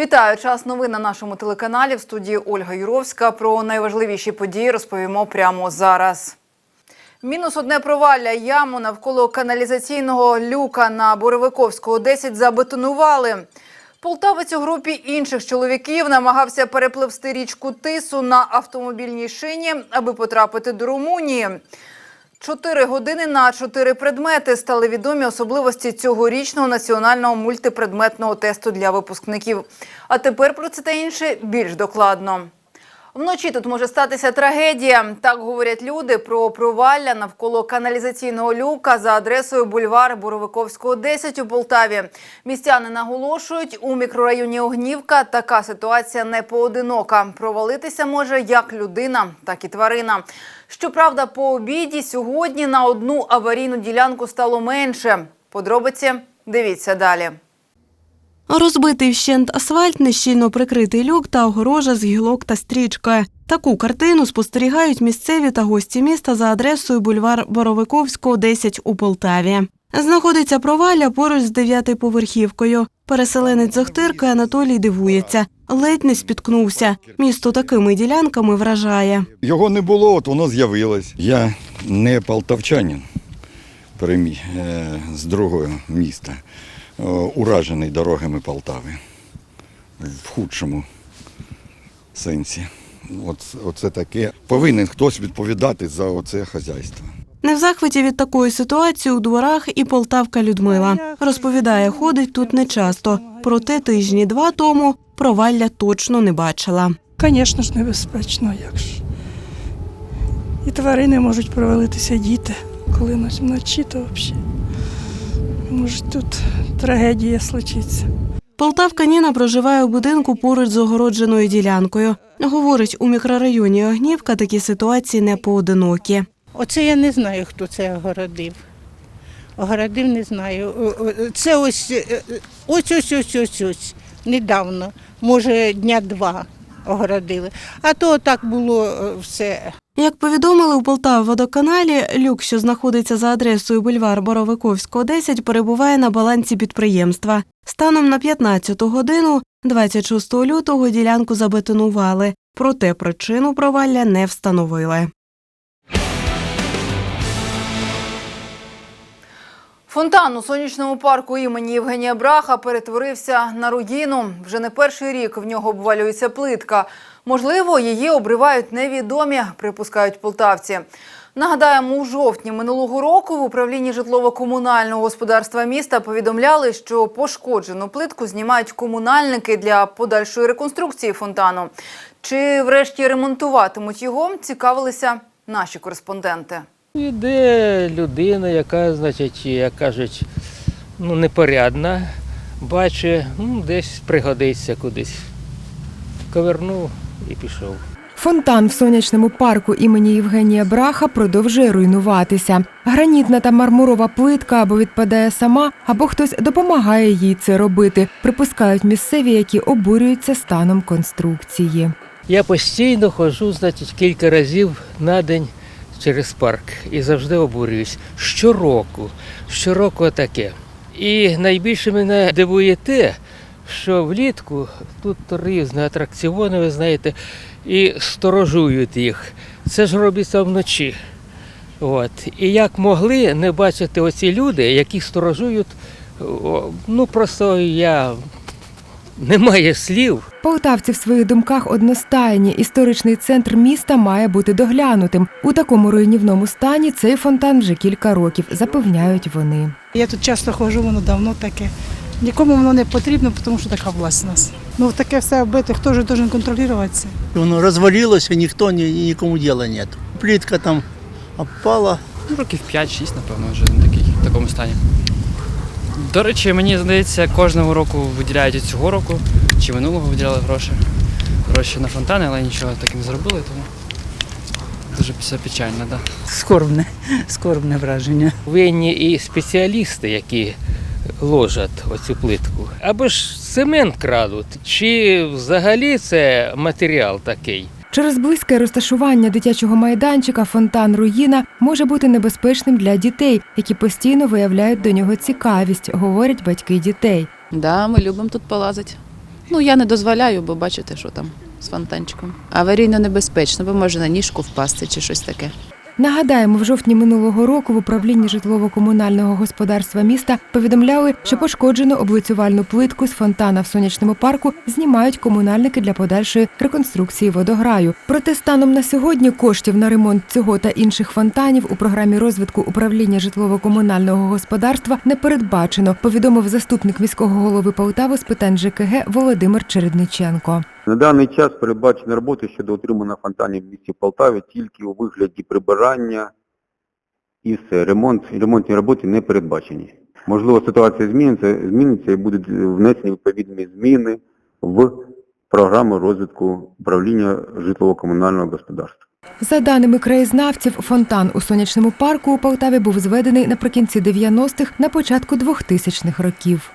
Вітаю! Час новин на нашому телеканалі в студії Ольга Юровська. Про найважливіші події розповімо прямо зараз. Мінус одне провалля яму навколо каналізаційного люка на Боровиковського 10 забетонували. Полтавець у групі інших чоловіків намагався перепливсти річку Тису на автомобільній шині, аби потрапити до Румунії. Чотири години на чотири предмети стали відомі особливості цьогорічного національного мультипредметного тесту для випускників. А тепер про це та інше більш докладно. Вночі тут може статися трагедія. Так говорять люди про провалля навколо каналізаційного люка за адресою бульвар Боровиковського, 10 у Полтаві. Містяни наголошують, у мікрорайоні Огнівка така ситуація не поодинока. Провалитися може як людина, так і тварина. Щоправда, по обіді сьогодні на одну аварійну ділянку стало менше. Подробиці дивіться далі. Розбитий вщент асфальт, нещільно прикритий люк та огорожа з гілок та стрічкою. Таку картину спостерігають місцеві та гості міста за адресою бульвар Боровиковського, 10 у Полтаві. Знаходиться провалля поруч з дев'ятиповерхівкою. Переселенець з Охтирки Анатолій дивується. Ледь не спіткнувся. Місто такими ділянками вражає. Його не було, от воно з'явилось. Я не полтавчанин е, з другого міста, е, уражений дорогами Полтави в худшому сенсі. Оце таке. Повинен хтось відповідати за оце хазяйство. Не в захваті від такої ситуації у дворах і полтавка Людмила. Розповідає, ходить тут нечасто. Проте тижні два тому провалля точно не бачила. Звісно ж, небезпечно, як ж. І тварини можуть провалитися, діти. Коли ноч- вночі, то взагалі. Може тут трагедія случиться. Полтавка Ніна проживає у будинку поруч з огородженою ділянкою. Говорить, у мікрорайоні Огнівка такі ситуації не поодинокі. Оце я не знаю, хто це огородив. Огородив не знаю. Це ось е, ось ось ось ось ось. Недавно, може, дня два огородили. А то так було е, все. Як повідомили у Полтавводоканалі, люк, що знаходиться за адресою бульвар Боровиковського, 10, перебуває на балансі підприємства. Станом на 15 годину 26 лютого ділянку забетонували, проте причину провалля не встановили. Фонтан у сонячному парку імені Євгенія Браха перетворився на руїну. Вже не перший рік в нього обвалюється плитка. Можливо, її обривають невідомі, припускають полтавці. Нагадаємо, у жовтні минулого року в управлінні житлово-комунального господарства міста повідомляли, що пошкоджену плитку знімають комунальники для подальшої реконструкції фонтану. Чи врешті ремонтуватимуть його, цікавилися наші кореспонденти. Іде людина, яка, значить, як кажуть, ну, непорядна, бачить, ну, десь пригодиться кудись. Ковернув і пішов. Фонтан в сонячному парку імені Євгенія Браха продовжує руйнуватися. Гранітна та мармурова плитка або відпадає сама, або хтось допомагає їй це робити. Припускають місцеві, які обурюються станом конструкції. Я постійно ходжу, значить, кілька разів на день через парк і завжди обурююсь. Щороку, щороку таке. І найбільше мене дивує те, що влітку тут різні атракціони, ви знаєте, і сторожують їх. Це ж робиться вночі. От. І як могли не бачити оці люди, які сторожують, ну просто я немає слів. Полтавці в своїх думках одностайні. Історичний центр міста має бути доглянутим. У такому руйнівному стані цей фонтан вже кілька років, запевняють вони. Я тут часто ходжу, воно давно таке. Нікому воно не потрібно, тому що така власть у нас. Ну таке все вбите, хто ж має контролювати це? Воно розвалилося, ніхто ні, нікому діла нет. Плітка там опала. Ну, років 5-6, напевно, вже на такий, в такому стані. До речі, мені здається, кожного року виділяють і цього року, чи минулого виділяли гроші. Гроші на фонтани, але нічого так і не зробили, тому дуже все печально, так. Да. Скорбне, скорбне враження. Винні і спеціалісти, які ложать оцю плитку. Або ж цемент крадуть, чи взагалі це матеріал такий. Через близьке розташування дитячого майданчика фонтан руїна може бути небезпечним для дітей, які постійно виявляють до нього цікавість, говорять батьки дітей. Да, ми любимо тут полазити. Ну, я не дозволяю, бо бачите, що там з фонтанчиком. Аварійно небезпечно, бо може на ніжку впасти чи щось таке. Нагадаємо, в жовтні минулого року в управлінні житлово-комунального господарства міста повідомляли, що пошкоджену облицювальну плитку з фонтана в сонячному парку знімають комунальники для подальшої реконструкції водограю. Проте станом на сьогодні коштів на ремонт цього та інших фонтанів у програмі розвитку управління житлово-комунального господарства не передбачено. Повідомив заступник міського голови Полтави з питань ЖКГ Володимир Чередниченко. На даний час передбачені роботи щодо утримання фонтанів в місті Полтаві тільки у вигляді прибирання і все. Ремонт, ремонтні роботи не передбачені. Можливо, ситуація зміниться, зміниться і будуть внесені відповідні зміни в програму розвитку управління житлово-комунального господарства. За даними краєзнавців, фонтан у сонячному парку у Полтаві був зведений наприкінці 90-х, на початку 2000-х років.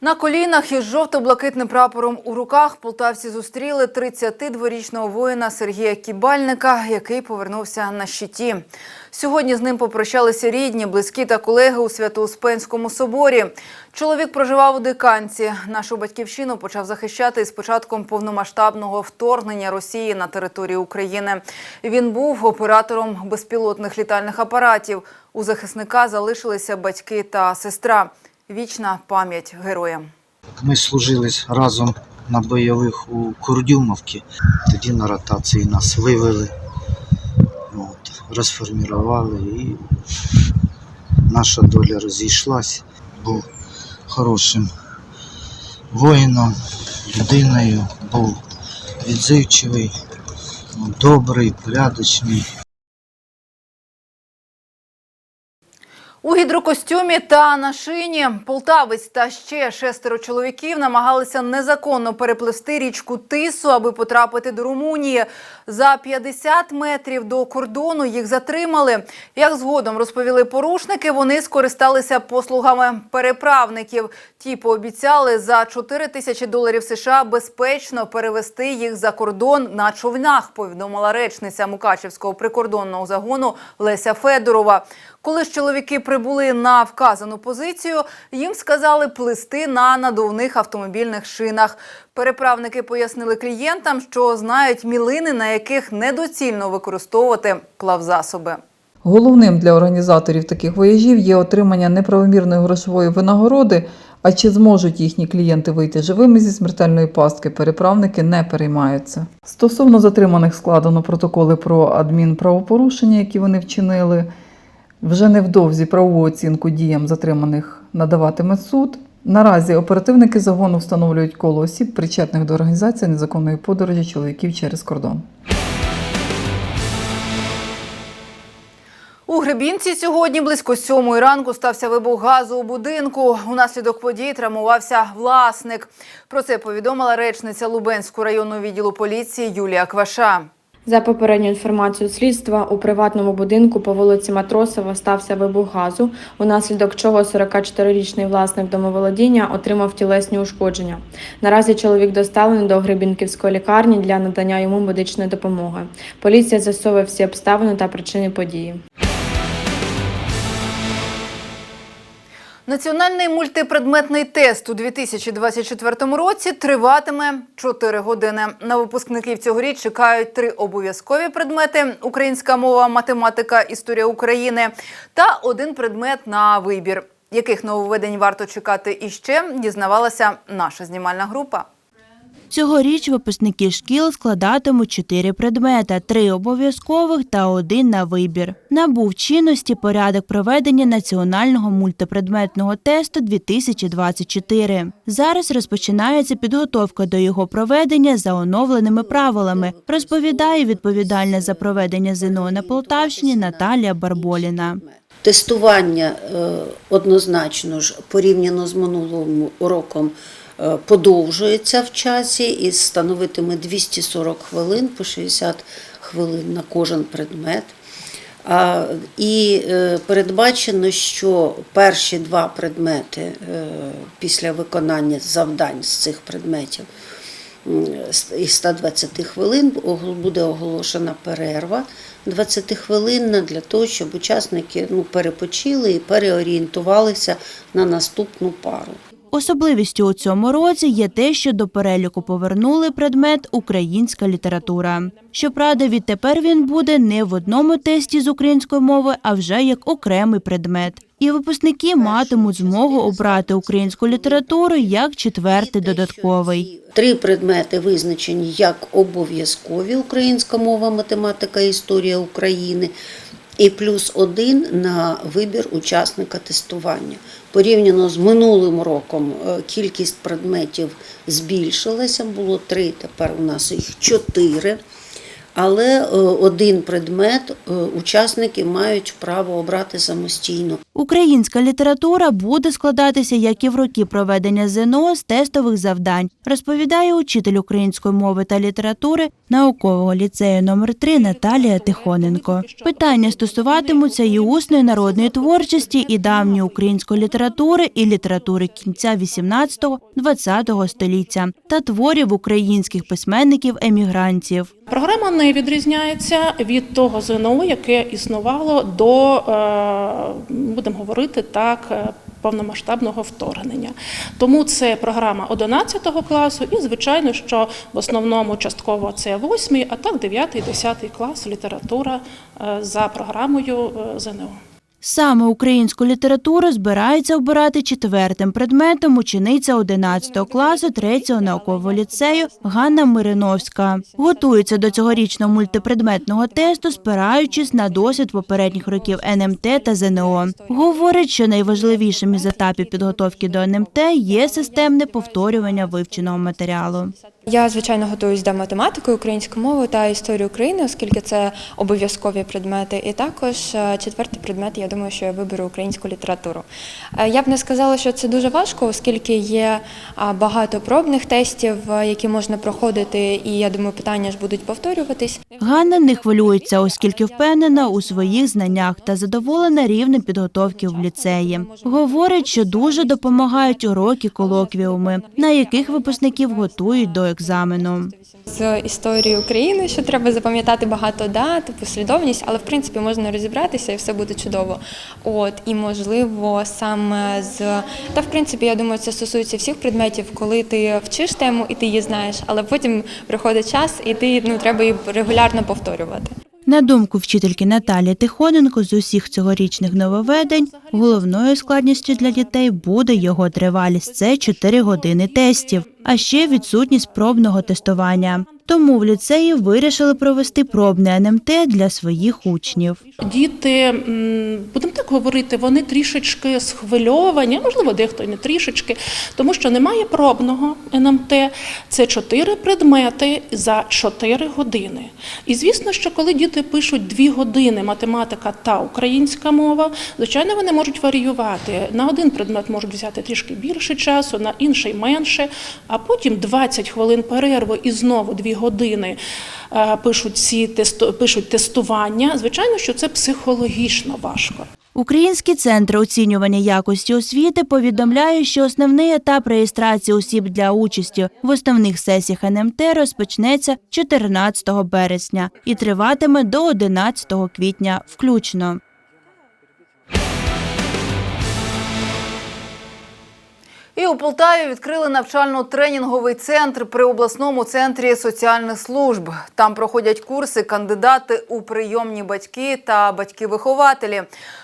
На колінах із жовто-блакитним прапором у руках полтавці зустріли 32-річного воїна Сергія Кібальника, який повернувся на щиті. Сьогодні з ним попрощалися рідні, близькі та колеги у Свято-Успенському соборі. Чоловік проживав у Диканці. Нашу батьківщину почав захищати із початком повномасштабного вторгнення Росії на територію України. Він був оператором безпілотних літальних апаратів. У захисника залишилися батьки та сестра. Вічна пам'ять героям. Ми служили разом на бойових у Курдюмовці. Тоді на ротації нас вивели, от, розформували і наша доля розійшлась. Був хорошим воїном, людиною, був відзивчивий, добрий, порядочний. У гідрокостюмі та на шині полтавець та ще шестеро чоловіків намагалися незаконно переплисти річку Тису, аби потрапити до Румунії. За 50 метрів до кордону їх затримали. Як згодом розповіли порушники, вони скористалися послугами переправників. Ті пообіцяли за 4 тисячі доларів США безпечно перевести їх за кордон на човнах. Повідомила речниця Мукачевського прикордонного загону Леся Федорова. Коли ж чоловіки прибули на вказану позицію, їм сказали плисти на надувних автомобільних шинах. Переправники пояснили клієнтам, що знають мілини, на яких недоцільно використовувати плавзасоби. Головним для організаторів таких вояжів є отримання неправомірної грошової винагороди. А чи зможуть їхні клієнти вийти живими зі смертельної пастки, переправники не переймаються. Стосовно затриманих складено протоколи про адмінправопорушення, які вони вчинили. Вже невдовзі правову оцінку діям затриманих надаватиме суд. Наразі оперативники загону встановлюють коло осіб, причетних до організації незаконної подорожі чоловіків через кордон. У Гребінці сьогодні близько сьомої ранку стався вибух газу у будинку. Унаслідок подій травмувався власник. Про це повідомила речниця Лубенського районного відділу поліції Юлія Кваша. За попередньою інформацією слідства, у приватному будинку по вулиці Матросова стався вибух газу, унаслідок чого 44-річний власник домоволодіння отримав тілесні ушкодження. Наразі чоловік доставлений до Гребінківської лікарні для надання йому медичної допомоги. Поліція з'ясовує всі обставини та причини події. Національний мультипредметний тест у 2024 році триватиме 4 години. На випускників цьогоріч чекають три обов'язкові предмети: українська мова, математика, історія України та один предмет на вибір. Яких нововведень варто чекати іще, дізнавалася наша знімальна група. Цьогоріч випускники шкіл складатимуть чотири предмети, три обов'язкових та один на вибір. Набув чинності порядок проведення національного мультипредметного тесту 2024. Зараз розпочинається підготовка до його проведення за оновленими правилами, розповідає відповідальна за проведення ЗНО на Полтавщині Наталія Барболіна. Тестування е, однозначно ж порівняно з минулим роком е, подовжується в часі і становитиме 240 хвилин по 60 хвилин на кожен предмет. І е, передбачено, що перші два предмети е, після виконання завдань з цих предметів із 120 хвилин буде оголошена перерва 20 хвилинна для того, щоб учасники ну, перепочили і переорієнтувалися на наступну пару. Особливістю у цьому році є те, що до переліку повернули предмет українська література. Щоправда, відтепер він буде не в одному тесті з української мови, а вже як окремий предмет. І випускники матимуть змогу обрати українську літературу як четвертий додатковий. Три предмети визначені як обов'язкові українська мова, математика, історія України. І плюс один на вибір учасника тестування. Порівняно з минулим роком е, кількість предметів збільшилася, було три, тепер у нас їх чотири. Але е, один предмет е, учасники мають право обрати самостійно. Українська література буде складатися, як і в роки проведення ЗНО з тестових завдань, розповідає учитель української мови та літератури наукового ліцею номер 3 Наталія Тихоненко. Питання стосуватимуться і усної народної творчості, і давньої української літератури, і літератури кінця 18-20 століття та творів українських письменників-емігрантів. Програма не відрізняється від того ЗНО, яке існувало до, е, будемо говорити так, е, повномасштабного вторгнення. Тому це програма 11 класу, і звичайно, що в основному частково це 8, а так 9 10 клас література е, за програмою ЗНО. Саме українську літературу збирається обирати четвертим предметом учениця 11 класу 3 наукового ліцею Ганна Мириновська. Готується до цьогорічного мультипредметного тесту, спираючись на досвід попередніх років НМТ та ЗНО. Говорить, що найважливішим із етапів підготовки до НМТ є системне повторювання вивченого матеріалу. Я звичайно готуюсь до математики, української мови та історії України, оскільки це обов'язкові предмети. І також е, четвертий предмет, я думаю, що я виберу українську літературу. Е, Я б не сказала, що це дуже важко, оскільки є багато пробних тестів, е, які можна проходити, і я думаю, питання ж будуть повторюватись. Ганна не хвилюється, оскільки впевнена у своїх знаннях та задоволена рівнем підготовки в ліцеї. Говорить, що дуже допомагають уроки колоквіуми, на яких випускників готують до екзамену. З історії України, що треба запам'ятати багато дат, послідовність, але в принципі можна розібратися і все буде чудово. От і можливо саме з та в принципі, я думаю, це стосується всіх предметів, коли ти вчиш тему і ти її знаєш, але потім приходить час, і ти ну треба її регулярно повторювати. На думку вчительки Наталії Тихоненко, з усіх цьогорічних нововведень головною складністю для дітей буде його тривалість. Це 4 години тестів, а ще відсутність пробного тестування. Тому в ліцеї вирішили провести пробне НМТ для своїх учнів. Діти, будемо так говорити, вони трішечки схвильовані, можливо, дехто не трішечки, тому що немає пробного НМТ. Це чотири предмети за чотири години. І звісно, що коли діти пишуть дві години математика та українська мова, звичайно, вони можуть варіювати. На один предмет можуть взяти трішки більше часу, на інший менше, а потім 20 хвилин перерви і знову дві години е, пишуть ці пишуть тестування. Звичайно, що це психологічно важко. Український центр оцінювання якості освіти повідомляє, що основний етап реєстрації осіб для участі в основних сесіях НМТ розпочнеться 14 березня і триватиме до 11 квітня включно. І у Полтаві відкрили навчально-тренінговий центр при обласному центрі соціальних служб. Там проходять курси кандидати у прийомні батьки та батьки-вихователі.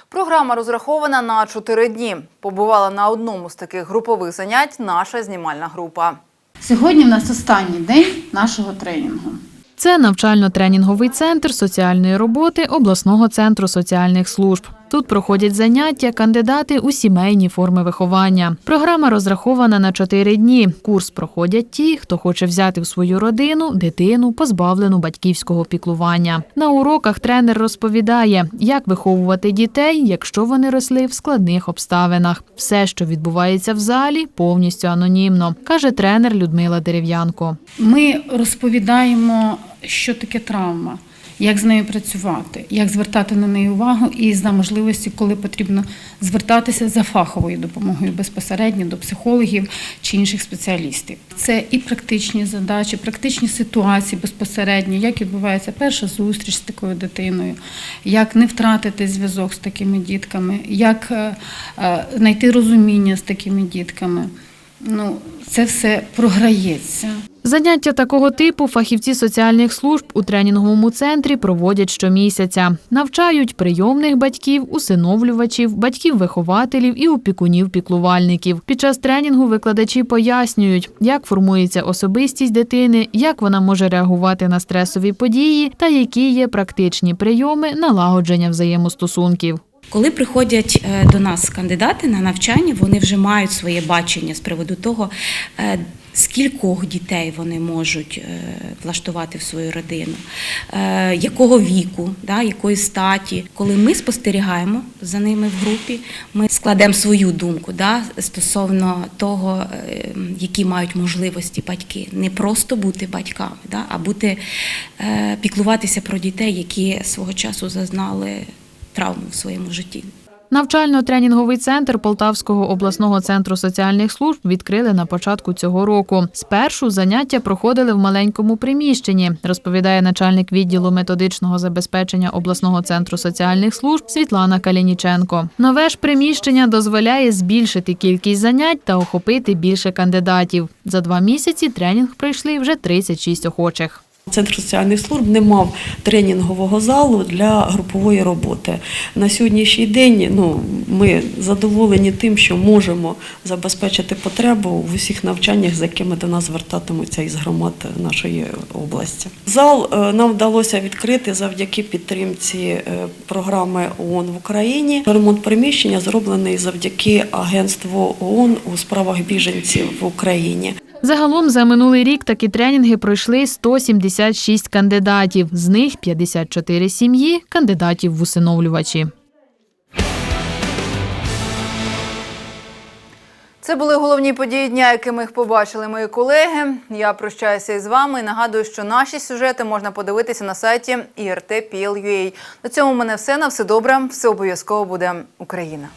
Програма розрахована на 4 дні. Побувала на одному з таких групових занять наша знімальна група. Сьогодні в нас останній день нашого тренінгу. Це навчально-тренінговий центр соціальної роботи обласного центру соціальних служб. Тут проходять заняття кандидати у сімейні форми виховання. Програма розрахована на 4 дні. Курс проходять ті, хто хоче взяти в свою родину дитину, позбавлену батьківського піклування. На уроках тренер розповідає, як виховувати дітей, якщо вони росли в складних обставинах. Все, що відбувається в залі, повністю анонімно, каже тренер Людмила Дерев'янко. Ми розповідаємо, що таке травма, як з нею працювати, як звертати на неї увагу і за можливості, коли потрібно звертатися за фаховою допомогою безпосередньо до психологів чи інших спеціалістів. Це і практичні задачі, практичні ситуації безпосередньо, як відбувається перша зустріч з такою дитиною, як не втратити зв'язок з такими дітками, як е, е, знайти розуміння з такими дітками. Ну, це все програється. Заняття такого типу фахівці соціальних служб у тренінговому центрі проводять щомісяця. Навчають прийомних батьків, усиновлювачів, батьків-вихователів і опікунів-піклувальників. Під час тренінгу викладачі пояснюють, як формується особистість дитини, як вона може реагувати на стресові події та які є практичні прийоми налагодження взаємостосунків. Коли приходять е, до нас кандидати на навчання, вони вже мають своє бачення з приводу того, е, скількох дітей вони можуть е, влаштувати в свою родину, якого віку, якої статі. Коли ми спостерігаємо за ними в групі, ми складемо свою думку стосовно того, які мають можливості батьки. Не просто бути батьками, а бути піклуватися про дітей, які свого часу зазнали травму в своєму житті. Навчально-тренінговий центр Полтавського обласного центру соціальних служб відкрили на початку цього року. Спершу заняття проходили в маленькому приміщенні, розповідає начальник відділу методичного забезпечення обласного центру соціальних служб Світлана Калініченко. Нове ж приміщення дозволяє збільшити кількість занять та охопити більше кандидатів. За два місяці тренінг пройшли вже 36 охочих. Центр соціальних служб не мав тренінгового залу для групової роботи. На сьогоднішній день ну, ми задоволені тим, що можемо забезпечити потребу в усіх навчаннях, з якими до нас звертатимуться із громад нашої області. Зал е, нам вдалося відкрити завдяки підтримці е, програми ООН в Україні. Ремонт приміщення зроблений завдяки агентству ООН у справах біженців в Україні. Загалом за минулий рік такі тренінги пройшли 176 кандидатів, з них 54 сім'ї кандидатів в усиновлювачі. Це були головні події дня, якими їх побачили мої колеги. Я прощаюся із вами і нагадую, що наші сюжети можна подивитися на сайті IRT.PL.UA. На цьому в мене все. На все добре. Все обов'язково буде Україна.